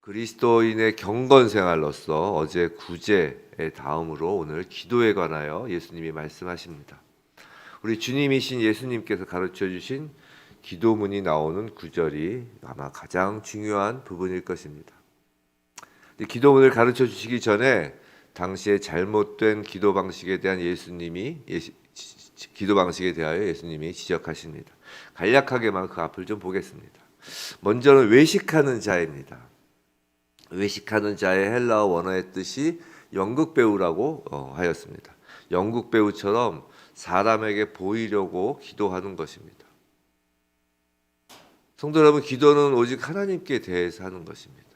그리스도인의 경건 생활로서 어제 구제의 다음으로 오늘 기도에 관하여 예수님이 말씀하십니다. 우리 주님이신 예수님께서 가르쳐 주신 기도문이 나오는 구절이 아마 가장 중요한 부분일 것입니다. 이 기도문을 가르쳐 주시기 전에 당시에 잘못된 기도 방식에 대한 예수님이 예시, 기도 방식에 대하여 예수님이 지적하십니다. 간략하게만 그 앞을 좀 보겠습니다. 먼저는 외식하는 자입니다. 외식하는 자의 헬라어 원어의 뜻이 연극 배우라고 어, 하였습니다. 연극 배우처럼 사람에게 보이려고 기도하는 것입니다. 성도 여러분, 기도는 오직 하나님께 대해서 하는 것입니다.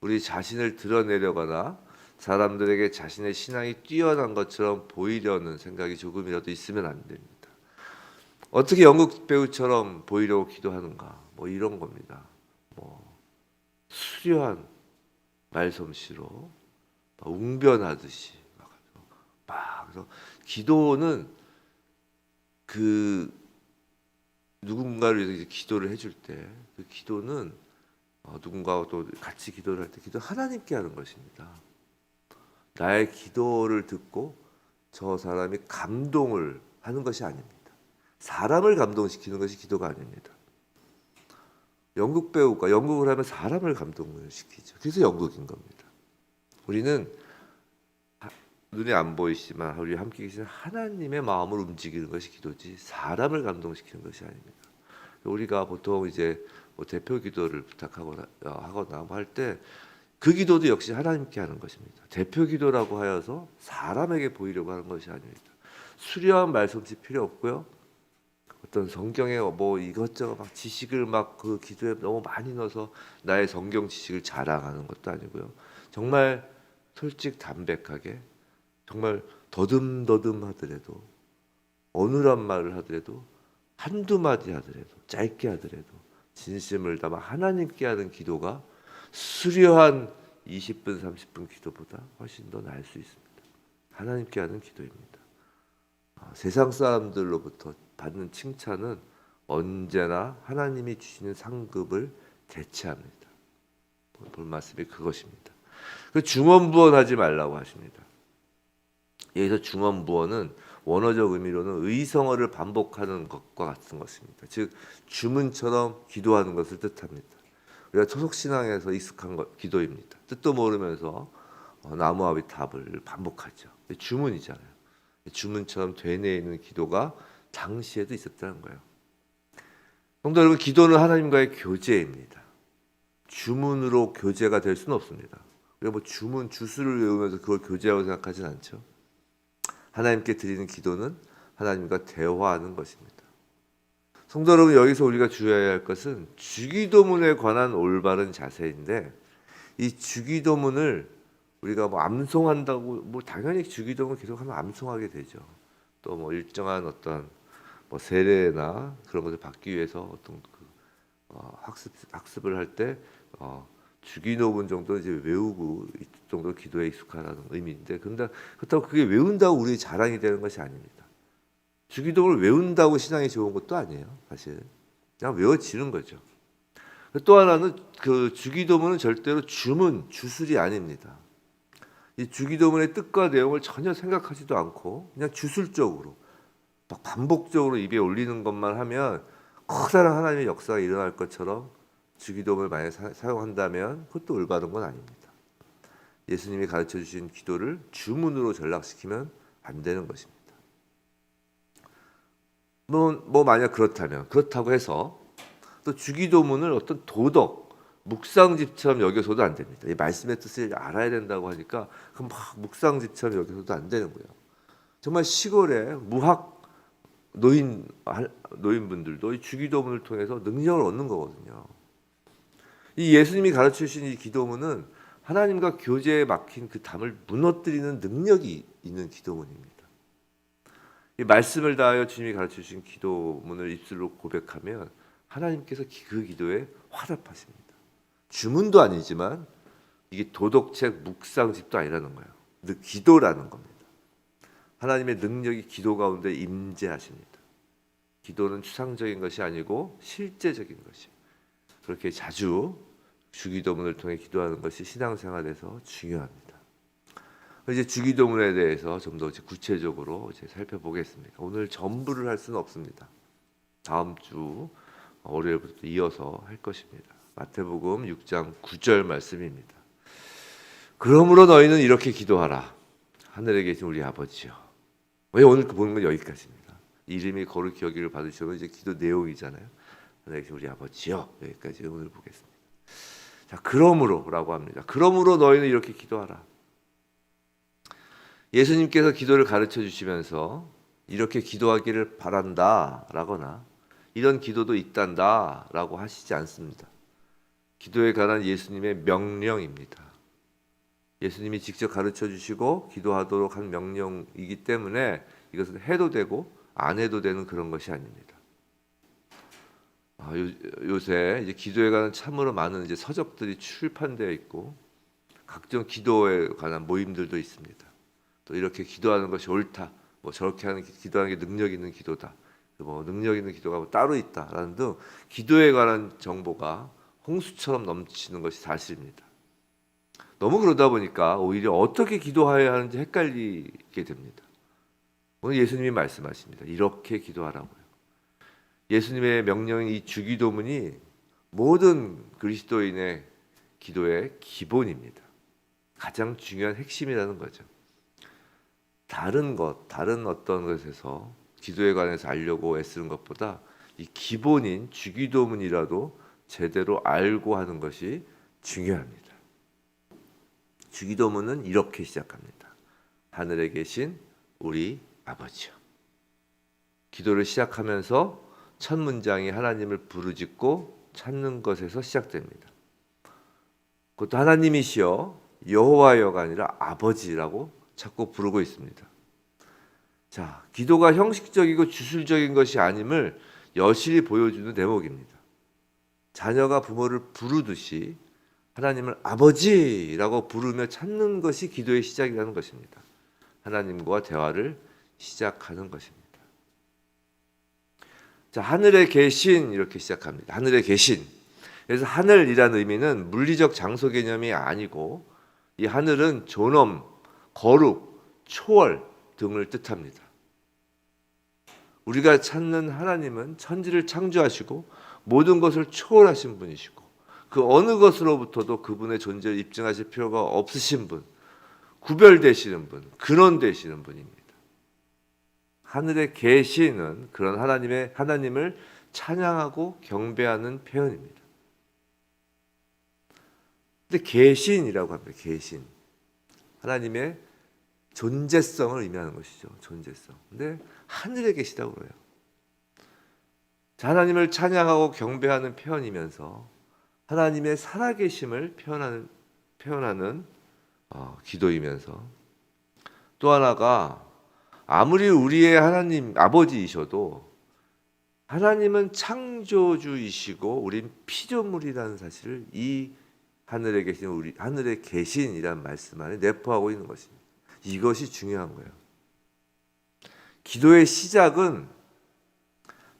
우리 자신을 드러내려거나 사람들에게 자신의 신앙이 뛰어난 것처럼 보이려는 생각이 조금이라도 있으면 안 됩니다. 어떻게 연극 배우처럼 보이려고 기도하는가? 뭐 이런 겁니다. 뭐 수려한 말솜씨로 막 웅변하듯이 막. 막 그래서 기도는 그 누군가를 위해서 기도를 해줄 때 그 기도는 어, 누군가와 또 같이 기도를 할 때 기도 는 하나님께 하는 것입니다. 나의 기도를 듣고 저 사람이 감동을 하는 것이 아닙니다. 사람을 감동시키는 것이 기도가 아닙니다. 연극 배우가 연극을 하면 사람을 감동을 시키죠. 그래서 연극인 겁니다. 우리는 하- 눈에 안 보이지만 우리 함께 계시는 하나님의 마음을 움직이는 것이 기도지 사람을 감동시키는 것이 아닙니다. 우리가 보통 이제 뭐 대표 기도를 부탁하거나 어, 하거나 뭐 할 때 그 기도도 역시 하나님께 하는 것입니다. 대표 기도라고 하여서 사람에게 보이려고 하는 것이 아닙니다. 수려한 말솜씨 필요 없고요. 어떤 성경에 뭐 이것저것 막 지식을 막 그 기도에 너무 많이 넣어서 나의 성경 지식을 자랑하는 것도 아니고요. 정말 솔직 담백하게 정말 더듬더듬 하더라도 어느한 말을 하더라도 한두 마디 하더라도 짧게 하더라도 진심을 담아 하나님께 하는 기도가 수려한 20분 30분 기도보다 훨씬 더 나을 수 있습니다. 하나님께 하는 기도입니다. 아, 세상 사람들로부터 받는 칭찬은 언제나 하나님이 주시는 상급을 대체합니다. 볼- 볼 말씀이 그것입니다. 그 중언부언하지 말라고 하십니다. 여기서 중언부언은 원어적 의미로는 의성어를 반복하는 것과 같은 것입니다. 즉 주문처럼 기도하는 것을 뜻합니다. 우리가 토속 신앙에서 익숙한 것, 기도입니다. 뜻도 모르면서 어, 나무아비 탑을 반복하죠. 주문이잖아요. 주문처럼 되뇌 있는 기도가 당시에도 있었다는 거예요. 성도 여러분, 기도는 하나님과의 교제입니다. 주문으로 교제가 될 수는 없습니다. 우리가 뭐 주문 주수를 외우면서 그걸 교제라고 생각하진 않죠. 하나님께 드리는 기도는 하나님과 대화하는 것입니다. 성도 여러분, 여기서 우리가 주의해야 할 것은 주기도문에 관한 올바른 자세인데 이 주기도문을 우리가 뭐 암송한다고 뭐 당연히 주기도문 계속하면 암송하게 되죠. 또 뭐 일정한 어떤 뭐 세례나 그런 것을 받기 위해서 어떤 그 어, 학습 학습을 할때 어, 주기도문 정도 이제 외우고 이 정도 기도에 익숙하다는 의미인데 그런데 그렇다고 그게 외운다고 우리 자랑이 되는 것이 아닙니다. 주기도문을 외운다고 신앙이 좋은 것도 아니에요, 사실. 그냥 외워지는 거죠. 또 하나는 그 주기도문은 절대로 주문, 주술이 아닙니다. 이 주기도문의 뜻과 내용을 전혀 생각하지도 않고 그냥 주술적으로 막 반복적으로 입에 올리는 것만 하면 커다란 하나님의 역사가 일어날 것처럼 주기도문을 만약 사, 사용한다면 그것도 올바른 건 아닙니다. 예수님이 가르쳐 주신 기도를 주문으로 전락시키면 안 되는 것입니다. 뭐, 뭐 만약 그렇다면 그렇다고 해서 또 주기도문을 어떤 도덕 묵상집처럼 여겨서도 안 됩니다. 이 말씀의 뜻을 알아야 된다고 하니까 그막 묵상집처럼 여겨서도 안 되는 거예요. 정말 시골에 무학 노인 노인분들도 이 주기도문을 통해서 능력을 얻는 거거든요. 이 예수님이 가르쳐 주신 이 기도문은 하나님과 교제에 막힌 그 담을 무너뜨리는 능력이 있는 기도문입니다. 이 말씀을 다하여 주님이 가르쳐 주신 기도문을 입술로 고백하면 하나님께서 기- 그 기도에 화답하십니다. 주문도 아니지만 이게 도덕책 묵상집도 아니라는 거예요. 느- 기도라는 겁니다. 하나님의 능력이 기도 가운데 임재하십니다. 기도는 추상적인 것이 아니고 실제적인 것이 그렇게 자주 주기도문을 통해 기도하는 것이 신앙생활에서 중요합니다. 이제 주기도문에 대해서 좀 더 구체적으로 이제 살펴보겠습니다. 오늘 전부를 할 수는 없습니다. 다음 주 월요일부터 이어서 할 것입니다. 마태복음 6장 9절 말씀입니다. 그러므로 너희는 이렇게 기도하라. 하늘에 계신 우리 아버지요. 왜 오늘 보는 건 여기까지입니다. 이름이 거룩히 여기를 받으시면 이제 기도 내용이잖아요. 계신 우리 아버지요. 여기까지 오늘 보겠습니다. 자, 그러므로라고 합니다. 그러므로 너희는 이렇게 기도하라. 예수님께서 기도를 가르쳐 주시면서 이렇게 기도하기를 바란다라거나 이런 기도도 있단다라고 하시지 않습니다. 기도에 관한 예수님의 명령입니다. 예수님이 직접 가르쳐 주시고 기도하도록 한 명령이기 때문에 이것은 해도 되고 안 해도 되는 그런 것이 아닙니다. 아, 요, 요새 이제 기도에 관한 참으로 많은 이제 서적들이 출판되어 있고 각종 기도에 관한 모임들도 있습니다. 또 이렇게 기도하는 것이 옳다. 뭐 저렇게 하는 기- 기도하는 게 능력 있는 기도다. 뭐 능력 있는 기도가 뭐 따로 있다라는 등 기도에 관한 정보가 홍수처럼 넘치는 것이 사실입니다. 너무 그러다 보니까 오히려 어떻게 기도해야 하는지 헷갈리게 됩니다. 오늘 예수님이 말씀하십니다. 이렇게 기도하라고요. 예수님의 명령인 이 주기도문이 모든 그리스도인의 기도의 기본입니다. 가장 중요한 핵심이라는 거죠. 다른 것, 다른 어떤 것에서 기도에 관해서 알려고 애쓰는 것보다 이 기본인 주기도문이라도 제대로 알고 하는 것이 중요합니다. 주기도문은 이렇게 시작합니다. 하늘에 계신 우리 아버지요. 기도를 시작하면서 첫 문장이 하나님을 부르짖고 찾는 것에서 시작됩니다. 그것도 하나님이시여 여호와여가 아니라 아버지라고 자꾸 부르고 있습니다. 자, 기도가 형식적이고 주술적인 것이 아님을 여실히 보여주는 대목입니다. 자녀가 부모를 부르듯이 하나님을 아버지라고 부르며 찾는 것이 기도의 시작이라는 것입니다. 하나님과 대화를 시작하는 것입니다. 자, 하늘에 계신 이렇게 시작합니다. 하늘에 계신. 그래서 하늘이라는 의미는 물리적 장소 개념이 아니고 이 하늘은 존엄, 거룩, 초월 등을 뜻합니다. 우리가 찾는 하나님은 천지를 창조하시고 모든 것을 초월하신 분이시고 그 어느 것으로부터도 그분의 존재를 입증하실 필요가 없으신 분, 구별되시는 분, 근원되시는 분입니다. 하늘에 계시는 그런 하나님의 하나님을 찬양하고 경배하는 표현입니다. 근데 계신이라고 합니다. 계신. 하나님의 존재성을 의미하는 것이죠. 존재성. 근데 하늘에 계시다고 그래요. 자, 하나님을 찬양하고 경배하는 표현이면서 하나님의 살아계심을 표현하는 표현하는 어, 기도이면서 또 하나가 아무리 우리의 하나님 아버지이셔도 하나님은 창조주이시고 우린 피조물이라는 사실을 이 하늘에 계신 우리 하늘에 계신이란 말씀 안에 내포하고 있는 것입니다. 이것이 중요한 거예요. 기도의 시작은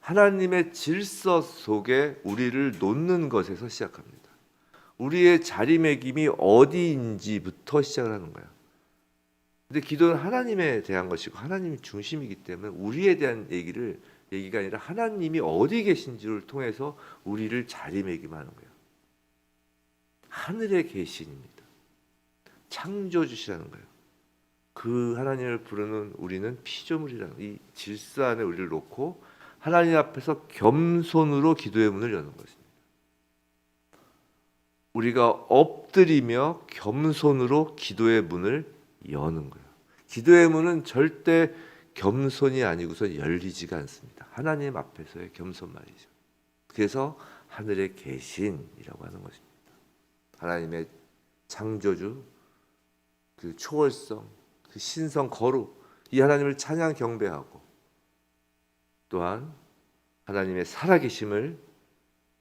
하나님의 질서 속에 우리를 놓는 것에서 시작합니다. 우리의 자리매김이 어디인지부터 시작을 하는 거예요. 근데 기도는 하나님에 대한 것이고 하나님이 중심이기 때문에 우리에 대한 얘기를 얘기가 아니라 하나님이 어디 계신지를 통해서 우리를 자리매김하는 거예요. 하늘에 계신입니다. 창조주시라는 거예요. 그 하나님을 부르는 우리는 피조물이라는 이 질서 안에 우리를 놓고 하나님 앞에서 겸손으로 기도의 문을 여는 것입니다. 우리가 엎드리며 겸손으로 기도의 문을 여는 거예요. 기도의 문은 절대 겸손이 아니고서 열리지가 않습니다. 하나님 앞에서의 겸손 말이죠. 그래서 하늘에 계신이라고 하는 것입니다. 하나님의 창조주, 그 초월성, 그 신성 거룩, 이 하나님을 찬양 경배하고 또한 하나님의 살아계심을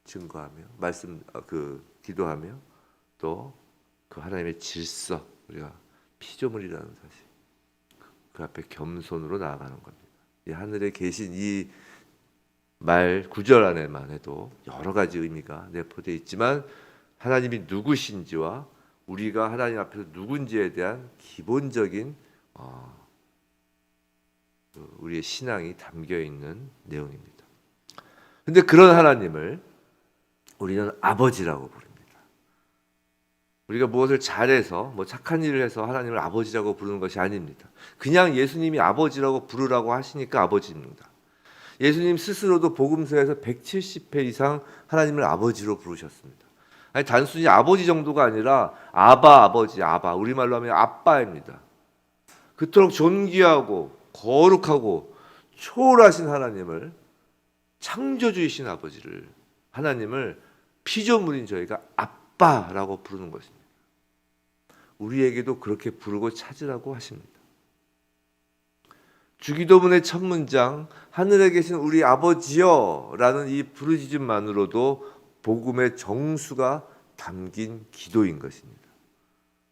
증거하며 말씀 어, 그 기도하며 또 그 하나님의 질서 우리가 피조물이라는 사실 그 앞에 겸손으로 나아가는 겁니다. 이 하늘에 계신 이 말 구절 안에만 해도 여러 가지 의미가 내포되어 있지만 하나님이 누구신지와 우리가 하나님 앞에서 누군지에 대한 기본적인 어, 그 우리의 신앙이 담겨 있는 내용입니다. 근데 그런 하나님을 우리는 아버지라고 부릅니다. 우리가 무엇을 잘해서 뭐 착한 일을 해서 하나님을 아버지라고 부르는 것이 아닙니다. 그냥 예수님이 아버지라고 부르라고 하시니까 아버지입니다. 예수님 스스로도 복음서에서 170회 이상 하나님을 아버지로 부르셨습니다. 아니 단순히 아버지 정도가 아니라 아바 아버지 아바 우리말로 하면 아빠입니다. 그토록 존귀하고 거룩하고 초월하신 하나님을 창조주이신 아버지를 하나님을 피조물인 저희가 아빠라고 부르는 것입니다. 우리에게도 그렇게 부르고 찾으라고 하십니다. 주기도문의 첫 문장 하늘에 계신 우리 아버지여라는 이 부르짖음만으로도 복음의 정수가 담긴 기도인 것입니다.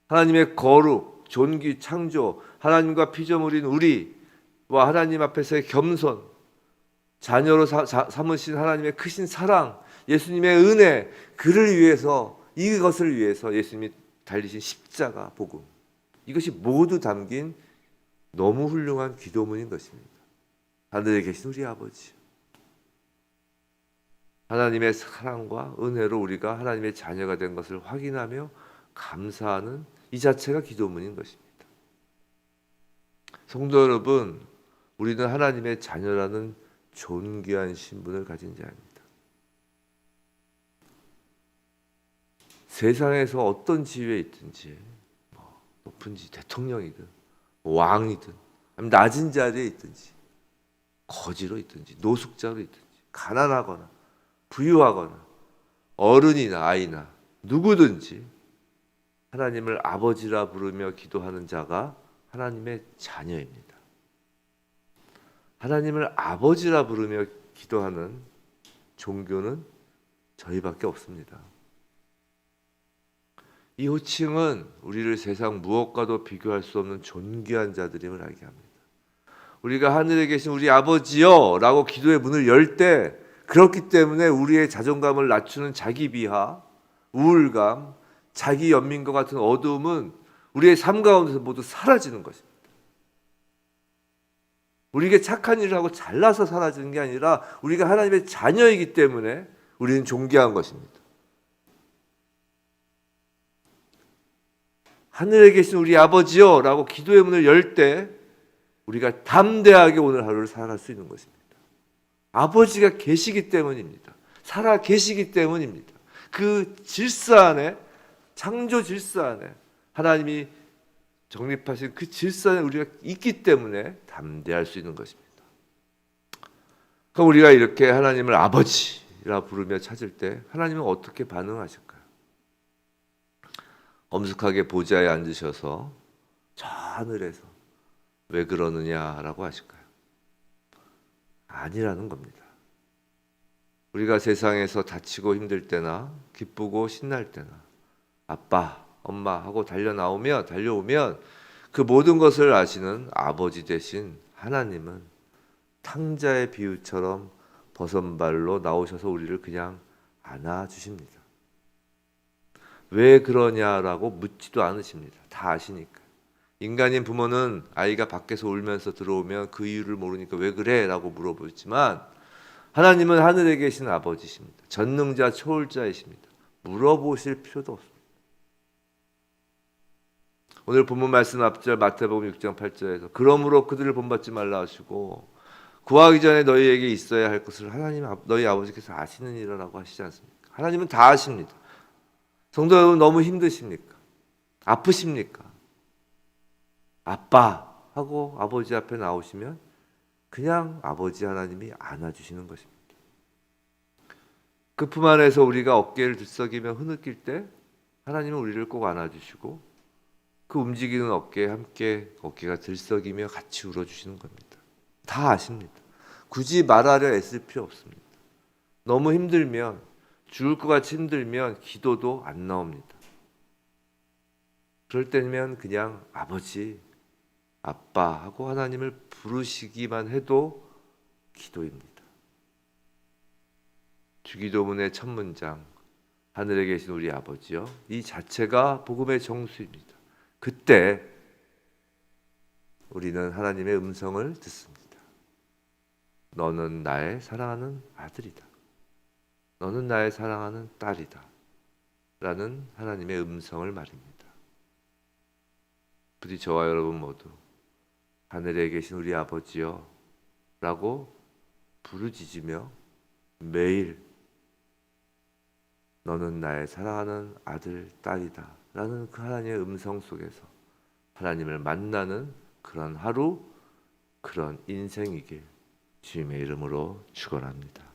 하나님의 거룩, 존귀, 창조, 하나님과 피조물인 우리와 하나님 앞에서의 겸손, 자녀로 사, 사, 삼으신 하나님의 크신 사랑, 예수님의 은혜, 그를 위해서 이것을 위해서 예수님이 달리신 십자가 복음 이것이 모두 담긴 너무 훌륭한 기도문인 것입니다. 하늘에 계신 우리 아버지. 하나님의 사랑과 은혜로 우리가 하나님의 자녀가 된 것을 확인하며 감사하는 이 자체가 기도문인 것입니다. 성도 여러분, 우리는 하나님의 자녀라는 존귀한 신분을 가진 자입니다. 세상에서 어떤 지위에 있든지 뭐 높은 지 대통령이든 왕이든 아니면 낮은 자리에 있든지 거지로 있든지 노숙자로 있든지 가난하거나 부유하거나 어른이나 아이나 누구든지 하나님을 아버지라 부르며 기도하는 자가 하나님의 자녀입니다. 하나님을 아버지라 부르며 기도하는 종교는 저희밖에 없습니다. 이 호칭은 우리를 세상 무엇과도 비교할 수 없는 존귀한 자들임을 알게 합니다. 우리가 하늘에 계신 우리 아버지여 라고 기도의 문을 열 때 그렇기 때문에 우리의 자존감을 낮추는 자기 비하, 우울감, 자기 연민과 같은 어두움은 우리의 삶 가운데서 모두 사라지는 것입니다. 우리에게 착한 일을 하고 잘나서 사라지는 게 아니라 우리가 하나님의 자녀이기 때문에 우리는 존귀한 것입니다. 하늘에 계신 우리 아버지여라고 기도의 문을 열 때 우리가 담대하게 오늘 하루를 살아갈 수 있는 것입니다. 아버지가 계시기 때문입니다. 살아 계시기 때문입니다. 그 질서 안에 창조 질서 안에 하나님이 정립하신 그 질서 안에 우리가 있기 때문에 담대할 수 있는 것입니다. 그럼 우리가 이렇게 하나님을 아버지라 부르며 찾을 때 하나님은 어떻게 반응하실까요? 엄숙하게 보좌에 앉으셔서 저 하늘에서 왜 그러느냐라고 하실까요? 아니라는 겁니다. 우리가 세상에서 다치고 힘들 때나 기쁘고 신날 때나 아빠, 엄마 하고 달려 나오면 달려오면 그 모든 것을 아시는 아버지 대신 하나님은 탕자의 비유처럼 버선발로 나오셔서 우리를 그냥 안아 주십니다. 왜 그러냐라고 묻지도 않으십니다. 다 아시니까. 인간인 부모는 아이가 밖에서 울면서 들어오면 그 이유를 모르니까 왜 그래라고 물어보지만 하나님은 하늘에 계신 아버지십니다. 전능자 초월자이십니다. 물어보실 필요도 없습니다. 오늘 본문 말씀 앞절 마태복음 6장 8절에서 그러므로 그들을 본받지 말라 하시고 구하기 전에 너희에게 있어야 할 것을 하나님 너희 아버지께서 아시느니라라고 하시지 않습니까? 하나님은 다 아십니다. 성도 여러분 너무 힘드십니까? 아프십니까? 아빠 하고 아버지 앞에 나오시면 그냥 아버지 하나님이 안아주시는 것입니다. 그 품 안에서 우리가 어깨를 들썩이며 흐느낄 때 하나님은 우리를 꼭 안아주시고 그 움직이는 어깨에 함께 어깨가 들썩이며 같이 울어주시는 겁니다. 다 아십니다. 굳이 말하려 애쓸 필요 없습니다. 너무 힘들면 죽을 것 같이 힘들면 기도도 안 나옵니다. 그럴 때면 그냥 아버지, 아빠 하고 하나님을 부르시기만 해도 기도입니다. 주기도문의 첫 문장 하늘에 계신 우리 아버지요. 이 자체가 복음의 정수입니다. 그때 우리는 하나님의 음성을 듣습니다. 너는 나의 사랑하는 아들이다. 너는 나의 사랑하는 딸이다. 라는 하나님의 음성을 말입니다. 부디 저와 여러분 모두 하늘에 계신 우리 아버지요 라고 부르짖으며 매일 너는 나의 사랑하는 아들, 딸이다 라는 그 하나님의 음성 속에서 하나님을 만나는 그런 하루, 그런 인생이길 주님의 이름으로 축원합니다.